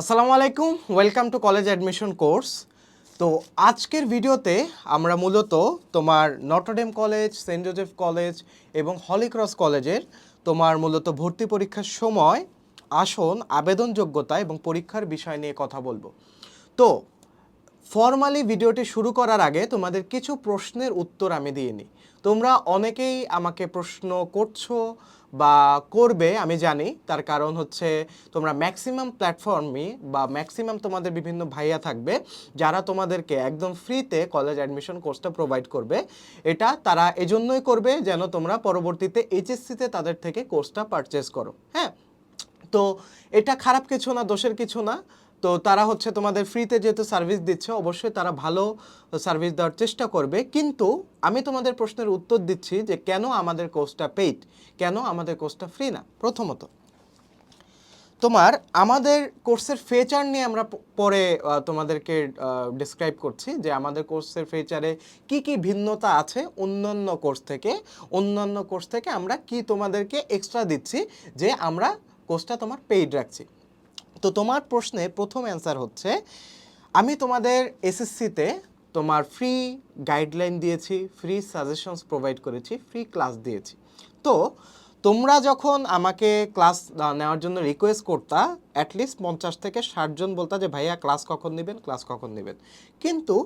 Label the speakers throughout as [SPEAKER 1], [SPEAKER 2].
[SPEAKER 1] আসসালামু আলাইকুম welcome to college admission course তো আজকের ভিডিওতে আমরা মূলত তোমার Notre Dame college Saint Joseph college এবং হলিক্রস কলেজের তোমার মূলত ভর্তি পরীক্ষার সময়, আসন আবেদন যোগ্যতা এবং পরীক্ষার বিষয় নিয়ে কথা বলব। তো ফর্মালি ভিডিওটি শুরু করার আগে তোমাদের কিছু প্রশ্নের উত্তর আমি দিয়ে নিই। তোমরা অনেকেই আমাকে প্রশ্ন করছ বা করবে, আমি জানি। তার কারণ হচ্ছে তোমরা ম্যাক্সিমাম প্ল্যাটফর্মে বা ম্যাক্সিমাম তোমাদের বিভিন্ন ভাইয়া থাকবে, যারা তোমাদেরকে একদম ফ্রিতে কলেজ অ্যাডমিশন কোর্সটা প্রোভাইড করবে। এটা তারা এজন্যই করবে যেন তোমরা পরবর্তীতে এইচএসসিতে তাদের থেকে কোর্সটা পারচেস করো। হ্যাঁ? তো এটা খারাপ কিছু না, দোষের কিছু না। তো তারা হচ্ছে তোমাদের ফ্রিতে যেহেতু সার্ভিস দিচ্ছে, অবশ্যই তারা ভালো সার্ভিস দেওয়ার চেষ্টা করবে। কিন্তু আমি তোমাদের প্রশ্নের উত্তর দিচ্ছি যে কেন আমাদের কোর্সটা পেইড কেন আমাদের কোর্সটা ফ্রি না? প্রথমত, তোমার আমাদের কোর্সের ফেচার নিয়ে আমরা পরে তোমাদেরকে ডিসক্রাইব করছি যে আমাদের কোর্সের ফেচারে কি কি ভিন্নতা আছে অন্যান্য কোর্স থেকে, অন্যান্য কোর্স থেকে আমরা কি তোমাদেরকে এক্সট্রা দিচ্ছি যে আমরা কোর্সটা তোমার পেইড রাখছি। তো তোমার প্রশ্নে প্রথম অ্যান্সার হচ্ছে, আমি তোমাদের এসএসসিতে তোমার ফ্রি গাইডলাইন দিয়েছি ফ্রি সাজেশনস প্রোভাইড করেছি ফ্রি ক্লাস দিয়েছি। তো তোমরা যখন আমাকে ক্লাস নেওয়ার জন্য রিকোয়েস্ট করতা অ্যাটলিস্ট পঞ্চাশ থেকে ষাট জন বলতা যে, ভাইয়া ক্লাস কখন নেবেন? ক্লাস কখন নেবেন? কিন্তু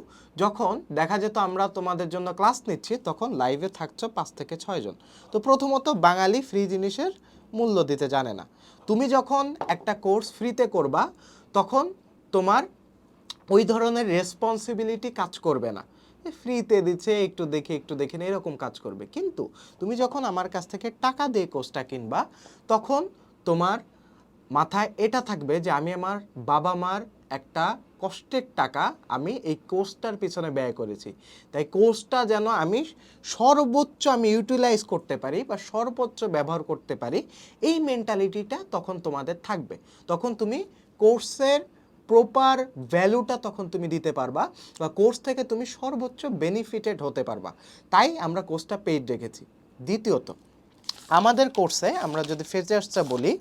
[SPEAKER 1] যখন দেখা যেত আমরা তোমাদের জন্য ক্লাস নিচ্ছি, তখন লাইভে থাকছো পাঁচ থেকে ছয়জন তো প্রথমত বাঙালি ফ্রি জিনিসের মূল্য দিতে জানে না। তুমি যখন একটা কোর্স ফ্রিতে করবা, তখন তোমার ওই ধরনের রেসপন্সিবিলিটি কাজ করবে না। ফ্রিতে দিচ্ছে, একটু দেখে একটু দেখে না, এরকম কাজ করবে। কিন্তু তুমি যখন আমার কাছ থেকে টাকা দিয়ে কোর্সটা কিনবা, তখন তোমার মাথায় এটা থাকবে যে আমি আমার বাবা মার একটা কষ্টের টাকা আমি এই কোর্সটার পিছনে ব্যয় করেছি। তাই কোর্সটা যেন আমি সর্বোচ্চ আমি ইউটিলাইজ করতে পারি বা সর্বোচ্চ ব্যবহার করতে পারি, এই মেন্টালিটিটা তখন তোমাদের থাকবে। তখন তুমি কোর্সের প্রপার ভ্যালুটা তখন তুমি দিতে পারবা বা কোর্স থেকে তুমি সর্বোচ্চ বেনিফিটেড হতে পারবা। তাই আমরা কোর্সটা পেইড রেখেছি। দ্বিতীয়ত, আমাদের কোর্সে আমরা যদি ফেচার্সটা বলি,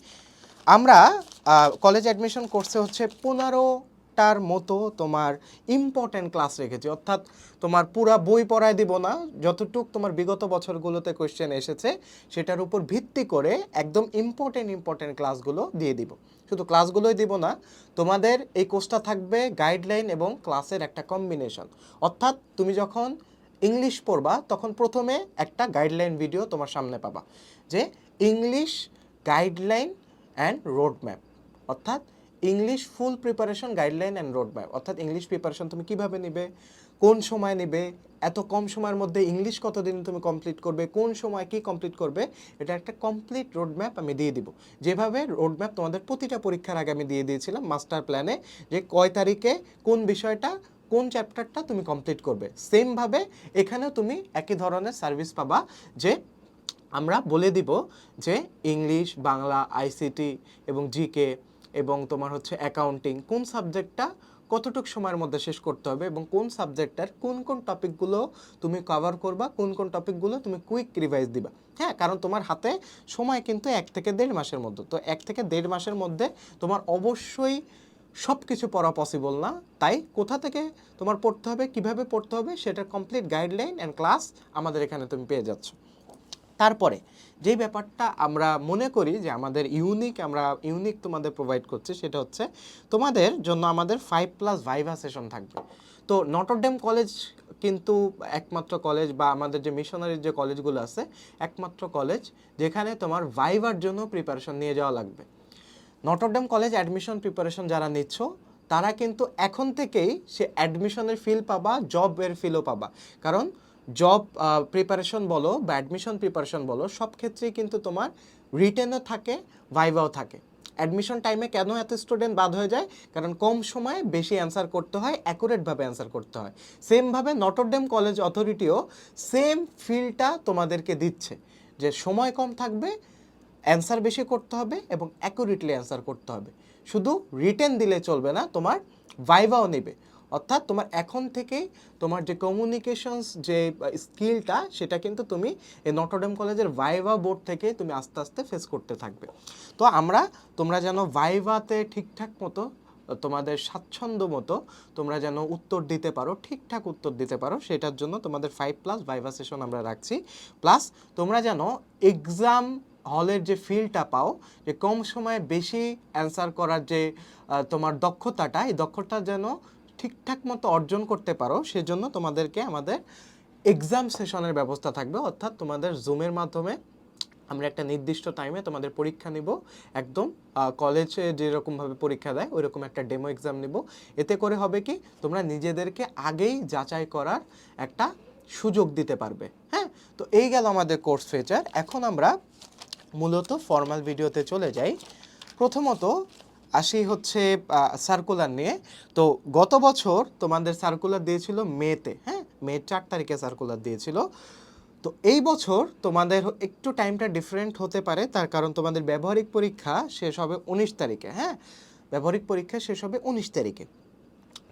[SPEAKER 1] আমরা কলেজ অ্যাডমিশন কোর্সে হচ্ছে পনেরোটার মতো তোমার ইম্পর্ট্যান্ট ক্লাস রেখেছি। অর্থাৎ তোমার পুরা বই পড়ায় দিব না, যতটুক তোমার বিগত বছরগুলোতে কোয়েশ্চেন এসেছে, সেটার উপর ভিত্তি করে একদম ইম্পর্টেন্ট ইম্পর্টেন্ট ক্লাসগুলো দিয়ে দিব। শুধু ক্লাসগুলোই দিব না, তোমাদের এই কোর্সটা থাকবে গাইডলাইন এবং ক্লাসের একটা কম্বিনেশন অর্থাৎ তুমি যখন ইংলিশ পড়বা, তখন প্রথমে একটা গাইডলাইন ভিডিও তোমার সামনে পাবা, যে English guideline and road map অর্থাৎ English full preparation guideline and road map অর্থাৎ ইংলিশ প্রিপারেশন তুমি কীভাবে নেবে? কোন সময় নেবে? এত কম সময়ের মধ্যে ইংলিশ কতদিন তুমি কমপ্লিট করবে? কোন সময় কি কমপ্লিট করবে? এটা একটা কমপ্লিট রোড ম্যাপ আমি দিয়ে দিব। যেভাবে রোড ম্যাপ তোমাদের প্রতিটা পরীক্ষার আগে আমি দিয়ে দিয়েছিলাম মাস্টার প্ল্যানে যে কয় তারিখে কোন বিষয়টা, কোন চ্যাপ্টারটা তুমি কমপ্লিট করবে। সেমভাবে এখানেও তুমি একই ধরনের সার্ভিস পাবা যে আমরা বলে দিব যে ইংলিশ বাংলা আইসিটি এবং জিকে এবং তোমার হচ্ছে অ্যাকাউন্টিং কোন সাবজেক্টটা কতটুকু সময়ের মধ্যে শেষ করতে হবে এবং কোন সাবজেক্টটার কোন কোন টপিকগুলো তুমি কভার করবা, কোন কোন টপিকগুলো তুমি কুইক রিভাইজ দিবা। হ্যাঁ কারণ তোমার হাতে সময় কিন্তু এক থেকে দেড় মাসের মধ্যে। তো এক থেকে দেড় মাসের মধ্যে তোমার অবশ্যই সব কিছু পড়া পসিবল না। তাই কোথা থেকে তোমার পড়তে হবে, কীভাবে পড়তে হবে, সেটার কমপ্লিট গাইডলাইন অ্যান্ড ক্লাস আমাদের এখানে তুমি পেয়ে যাচ্ছ। তারপরে যেই ব্যাপারটা আমরা মনে করি যে আমাদের ইউনিক আমরা ইউনিক তোমাদের প্রোভাইড করছি সেটা হচ্ছে তোমাদের জন্য আমাদের ফাইভ প্লাস ভাইভা সেশন থাকবে। তো নটরডেম কলেজ কিন্তু একমাত্র কলেজ বা আমাদের যে মিশনারির যে কলেজগুলো আছে, একমাত্র কলেজ যেখানে তোমার ভাইভার জন্য প্রিপারেশন নিয়ে যাওয়া লাগবে। নটরডেম কলেজ অ্যাডমিশন প্রিপারেশন যারা নিচ্ছ, তারা কিন্তু এখন থেকেই সে অ্যাডমিশনের ফিল পাবা জবের ফিলও পাবা। কারণ জব প্রিপারেশন বলো বা অ্যাডমিশন প্রিপারেশন বলো, সব ক্ষেত্রেই কিন্তু তোমার রিটেনও থাকে ভাইভাও থাকে। অ্যাডমিশন টাইমে কেন এত স্টুডেন্ট বাদ হয়ে যায়? কারণ কম সময়ে বেশি অ্যান্সার করতে হয় অ্যাকুরেটভাবে অ্যান্সার করতে হয়। সেমভাবে নটরডেম কলেজ অথরিটিও সেম ফিলটা তোমাদেরকে দিচ্ছে, যে সময় কম থাকবে অ্যান্সার বেশি করতে হবে এবং অ্যাকুরেটলি অ্যান্সার করতে হবে। শুধু রিটেন দিলে চলবে না, তোমার ভাইভাও নেবে। অর্থাৎ তোমার এখন থেকেই তোমার যে কমিউনিকেশনস যে স্কিলটা সেটা কিন্তু তুমি এই নটরডেম কলেজের ভাইভা বোর্ড থেকে তুমি আস্তে আস্তে ফেস করতে থাকবে। তো আমরা, তোমরা যেন ভাইভাতে ঠিকঠাক মতো, তোমাদের স্বাচ্ছন্দ্য মতো, তোমরা যেন উত্তর দিতে পারো, ঠিকঠাক উত্তর দিতে পারো, সেটার জন্য তোমাদের ফাইভ প্লাস ভাইভা সেশন আমরা রাখছি। প্লাস তোমরা যেন এক্সাম হলের যে ফিলটা পাও, যে কম সময়ে বেশি অ্যান্সার করার যে তোমার দক্ষতাটা, এই দক্ষতা যেন ঠিকঠাক মতো অর্জন করতে পারো, সেজন্য তোমাদেরকে আমাদের এক্সাম সেশনের ব্যবস্থা থাকবে। অর্থাৎ তোমাদের জুমের মাধ্যমে আমরা একটা নির্দিষ্ট টাইমে তোমাদের পরীক্ষা নিব। একদম কলেজে যেরকমভাবে পরীক্ষা দেয় ওই রকম একটা ডেমো এক্সাম নিব। এতে করে হবে কি, তোমরা নিজেদেরকে আগেই যাচাই করার একটা সুযোগ দিতে পারবে। হ্যাঁ? তো এই গেল আমাদের কোর্স ফিচার এখন আমরা মূলত ফর্মাল ভিডিওতে চলে যাই। প্রথমত আসি হচ্ছে সার্কুলার নিয়ে। তো গত বছর তোমাদের সার্কুলার দিয়েছিল মেতে হ্যাঁ? মে চার তারিখে সার্কুলার দিয়েছিল। তো এই বছর তোমাদের একটু টাইমটা ডিফারেন্ট হতে পারে, তার কারণ তোমাদের ব্যবহারিক পরীক্ষা শেষ হবে উনিশ তারিখে হ্যাঁ? ব্যবহারিক পরীক্ষা শেষ হবে উনিশ তারিখে।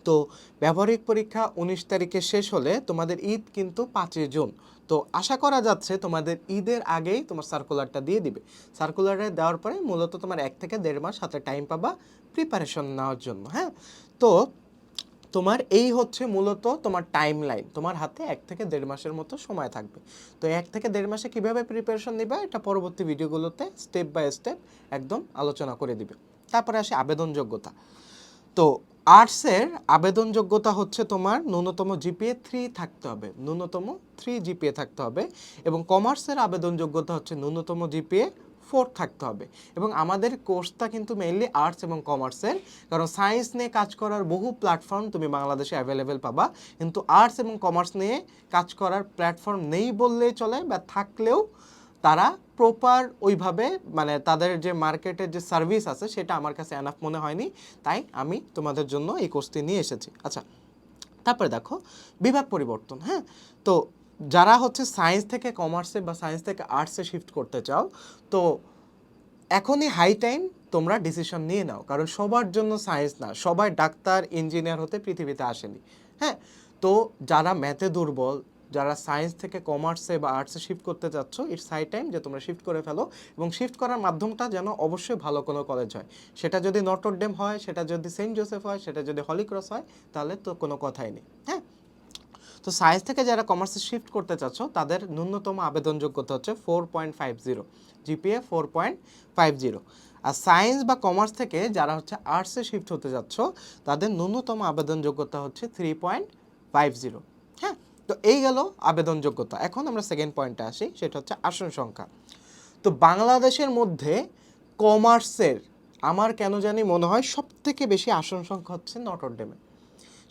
[SPEAKER 1] তো ব্যবহারিক পরীক্ষা উনিশ তারিখে শেষ হলে তোমাদের ঈদ কিন্তু পাঁচই জুন। তো আশা করা যাচ্ছে তোমাদের ঈদের আগেই তোমার সার্কুলারটা দিয়ে দিবে। সার্কুলারে দেওয়ার পরে মূলত তোমার এক থেকে দেড় মাস হাতে টাইম পাবা প্রিপারেশন নেওয়ার জন্য হ্যাঁ? তো তোমার এই হচ্ছে মূলত তোমার টাইম লাইন তোমার হাতে এক থেকে দেড় মাসের মতো সময় থাকবে। তো এক থেকে দেড় মাসে কীভাবে প্রিপারেশন নিবে এটা পরবর্তী ভিডিওগুলোতে স্টেপ বাই স্টেপ একদম আলোচনা করে দিবে। তারপরে আসে আবেদন যোগ্যতা তো আর্টসের আবেদন যোগ্যতা হচ্ছে তোমার ন্যূনতম জিপিএ থ্রি থাকতে হবে। ন্যূনতম থ্রি জিপিএ থাকতে হবে এবং কমার্সের আবেদন যোগ্যতা হচ্ছে ন্যূনতম জিপিএ ফোর থাকতে হবে। এবং আমাদের কোর্সটা কিন্তু মেইনলি আর্টস এবং কমার্সের, কারণ সায়েন্স নিয়ে কাজ করার বহু প্ল্যাটফর্ম তুমি বাংলাদেশে অ্যাভেলেবেল পাবা, কিন্তু আর্টস এবং কমার্স নিয়ে কাজ করার প্ল্যাটফর্ম নেই বললেই চলে বা থাকলেও তারা প্রপার ওইভাবে মানে তাদের যে মার্কেটের যে সার্ভিস আছে, সেটা আমার কাছে এনাফ মনে হয়নি। তাই আমি তোমাদের জন্য এই কোর্সটি নিয়ে এসেছি। আচ্ছা তারপরে দেখো, বিভাগ পরিবর্তন হ্যাঁ? তো যারা হচ্ছে সায়েন্স থেকে কমার্সে বা সায়েন্স থেকে আর্টসে শিফট করতে চাও, তো এখনই হাই টাইম তোমরা ডিসিশন নিয়ে নাও। কারণ সবার জন্য সায়েন্স না, সবাই ডাক্তার ইঞ্জিনিয়ার হতে পৃথিবীতে আসেনি হ্যাঁ? তো যারা ম্যাথে দুর্বল যারা সায়েন্স থেকে কমার্সে বা আর্টসে শিফট করতে চাচ্ছ ইটস হাই টাইম যে তোমরা শিফট করে ফেলো এবং শিফট করার মাধ্যমটা যেন অবশ্যই ভালো কোনো কলেজ হয়। সেটা যদি নটরডেম হয়, সেটা যদি সেন্ট জোসেফ হয়, সেটা যদি হলিক্রস হয়, তাহলে তো কোনো কথাই নেই হ্যাঁ? তো সায়েন্স থেকে যারা কমার্সে শিফট করতে চাচ্ছ, তাদের ন্যূনতম আবেদন যোগ্যতা হচ্ছে four point five zero GPA four point five zero আর সায়েন্স বা কমার্স থেকে যারা হচ্ছে আর্টসে শিফট হতে যাচ্ছ তাদের ন্যূনতম আবেদন যোগ্যতা হচ্ছে থ্রি পয়েন্ট ফাইভ জিরো তো এই গেল আবেদন যোগ্যতা এখন আমরা সেকেন্ড পয়েন্টে আসি, সেটা হচ্ছে আসন সংখ্যা। তো বাংলাদেশের মধ্যে কমার্সের আমার কেন জানি মনে হয় সব থেকে বেশি আসন সংখ্যা হচ্ছে নটরডেমে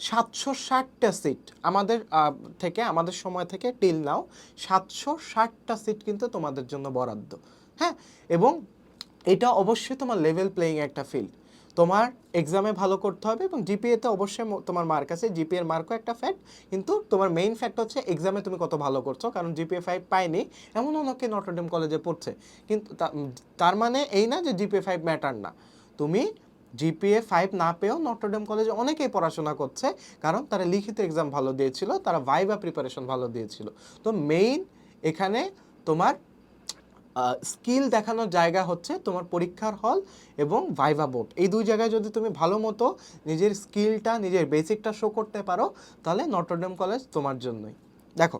[SPEAKER 1] সাতশো ষাটটা সিট আমাদের থেকে, আমাদের সময় থেকে টিল নাও সাতশো ষাটটা সিট কিন্তু তোমাদের জন্য বরাদ্দ। হ্যাঁ? এবং এটা অবশ্যই তোমার লেভেল প্লেয়িং একটা ফিল্ড তোমার এক্সামে ভালো করতে হবে এবং জিপিএতে অবশ্যই তোমার মার্ক আছে। জিপিএর মার্কও একটা ফ্যাক্ট কিন্তু তোমার মেইন ফ্যাক্ট হচ্ছে এক্সামে তুমি কত ভালো করছ, কারণ জিপিএ ফাইভ পায়নি, এমন অনেকে নটরডেম কলেজে পড়ছে। কিন্তু তার মানে এই না যে জিপিএ ফাইভ ম্যাটার না। তুমি জিপিএ ফাইভ না পেয়েও নটরডেম কলেজে অনেকেই পড়াশোনা করছে, কারণ তারা লিখিত এক্সাম ভালো দিয়েছিল, তারা ভাইবা প্রিপারেশন ভালো দিয়েছিল। তো মেইন এখানে তোমার স্কিল দেখানোর জায়গা হচ্ছে তোমার পরীক্ষার হল এবং ভাইভা বোর্ড এই দুই জায়গায় যদি তুমি ভালো মতো নিজের স্কিলটা নিজের বেসিকটা শো করতে পারো, তাহলে নটরডেম কলেজ তোমার জন্যই। দেখো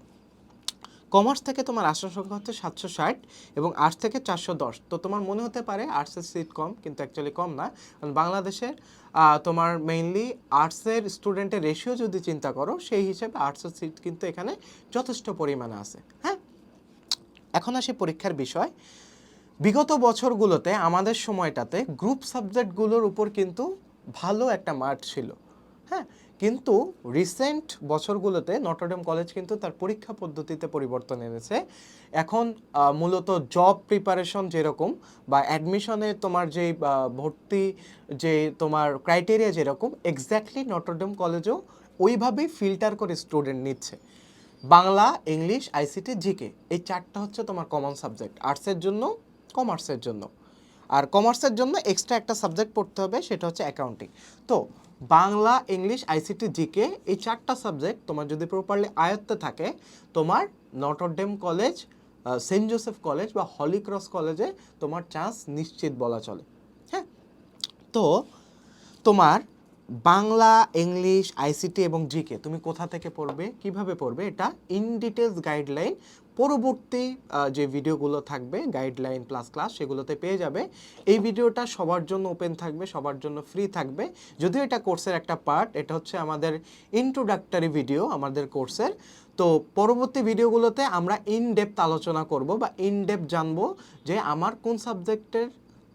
[SPEAKER 1] কমার্স থেকে তোমার আসন সংখ্যা হচ্ছে সাতশো ষাট এবং আর্টস থেকে চারশো দশ। তো তোমার মনে হতে পারে আর্টসের সিট কম, কিন্তু অ্যাকচুয়ালি কম না। কারণ বাংলাদেশের তোমার মেইনলি আর্টসের স্টুডেন্টের রেশিও যদি চিন্তা করো, সেই হিসেবে আর্টসের সিট কিন্তু এখানে যথেষ্ট পরিমাণে আছে। হ্যাঁ? এখন আসি পরীক্ষার বিষয়। বিগত বছরগুলোতে আমাদের সময়টাতে গ্রুপ সাবজেক্টগুলোর উপর কিন্তু ভালো একটা মার্ক ছিল। হ্যাঁ কিন্তু রিসেন্ট বছরগুলোতে নটরডেম কলেজ কিন্তু তার পরীক্ষা পদ্ধতিতে পরিবর্তন এনেছে। এখন মূলত জব প্রিপারেশন যেরকম বা অ্যাডমিশনে তোমার যে ভর্তি যে তোমার ক্রাইটেরিয়া যেরকম এক্স্যাক্টলি নটরডেম কলেজও ওইভাবেই ফিল্টার করে স্টুডেন্ট নিচ্ছে। Bangla, English, ICT, GK. এই চারটা হচ্ছে তোমার কমন সাবজেক্ট আর্টসের জন্য কমার্সের জন্য। আর কমার্সের জন্য এক্সট্রা একটা সাবজেক্ট পড়তে হবে, সেটা হচ্ছে অ্যাকাউন্টিং তো বাংলা, ইংলিশ, আইসিটি, জিকে, এই চারটা সাবজেক্ট তোমার যদি প্রপারলি আয়ত্তে থাকে, তোমার Notre Dame college Saint Joseph college বা হলিক্রস কলেজে তোমার চান্স নিশ্চিত বলা চলে। হ্যাঁ? তো তোমার বাংলা, ইংলিশ আইসিটি এবং জিকে তুমি কোথা থেকে পড়বে, কীভাবে পড়বে, এটা ইন ডিটেলস গাইডলাইন পরবর্তী যে ভিডিওগুলো থাকবে গাইডলাইন প্লাস ক্লাস সেগুলোতে পেয়ে যাবে। এই ভিডিওটা সবার জন্য ওপেন থাকবে, সবার জন্য ফ্রি থাকবে। যদিও এটা কোর্সের একটা পার্ট এটা হচ্ছে আমাদের ইন্ট্রোডাক্টরি ভিডিও আমাদের কোর্সের তো পরবর্তী ভিডিওগুলোতে আমরা ইন ডেপথ আলোচনা করব বা ইন ডেপথ জানব যে আমার কোন সাবজেক্টের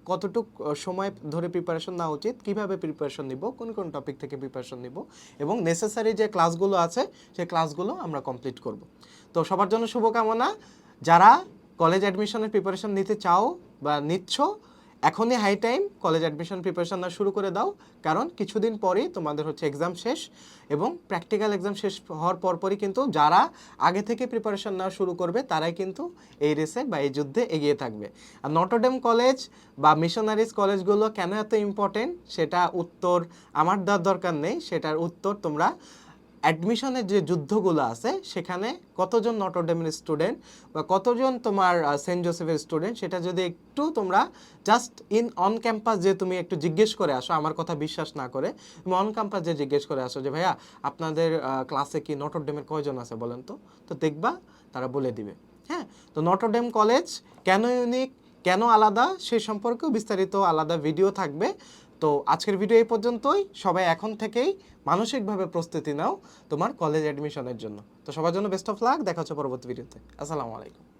[SPEAKER 1] কতটুক সময় ধরে প্রিপারেশন নেওয়া উচিত, কীভাবে প্রিপারেশন নিব, কোন কোন টপিক থেকে প্রিপারেশন নিব এবং নেসেসারি যে ক্লাসগুলো আছে, সেই ক্লাসগুলো আমরা কমপ্লিট করব। তো সবার জন্য শুভকামনা। যারা কলেজ অ্যাডমিশনের প্রিপারেশন নিতে চাও বা নিচ্ছ এখনই high time college admission preparation না শুরু করে দাও, কারণ কিছুদিন পরেই তোমাদের হচ্ছে এক্সাম শেষ এবং প্র্যাকটিক্যাল এক্সাম শেষ হওয়ার পরপরই কিন্তু যারা আগে থেকে প্রিপারেশন নেওয়া শুরু করবে, তারাই কিন্তু এই রেসে বা এই যুদ্ধে এগিয়ে থাকবে। আর নটরডেম কলেজ বা মিশনারিজ কলেজগুলো কেন এত ইম্পর্টেন্ট সেটা উত্তর আমার দেওয়ার দরকার নেই, সেটার উত্তর তোমরা অ্যাডমিশনের যে যুদ্ধগুলো আছে, সেখানে কতজন নটরডেমের স্টুডেন্ট বা কতজন তোমার সেন্ট জোসেফের স্টুডেন্ট সেটা যদি একটু তোমরা জাস্ট ইন অন ক্যাম্পাস যে তুমি একটু জিজ্ঞেস করে আসো, আমার কথা বিশ্বাস না করে, তুমি অন ক্যাম্পাস যে জিজ্ঞেস করে আসো যে, ভাইয়া, আপনাদের ক্লাসে কি নটরডেমের কয়জন আছে? বলেন তো। তো দেখবা, তারা বলে দিবে। হ্যাঁ? তো নটরডেম কলেজ কেন ইউনিক কেন আলাদা, সে সম্পর্কেও বিস্তারিত আলাদা ভিডিও থাকবে। তো আজকের ভিডিও এই পর্যন্তই। সবাই এখন থেকেই মানসিকভাবে প্রস্তুতি নাও তোমার কলেজ অ্যাডমিশনের জন্য। তো সবার জন্য বেস্ট অফ লাক দেখা হচ্ছে পরবর্তী ভিডিওতে আসসালামু আলাইকুম।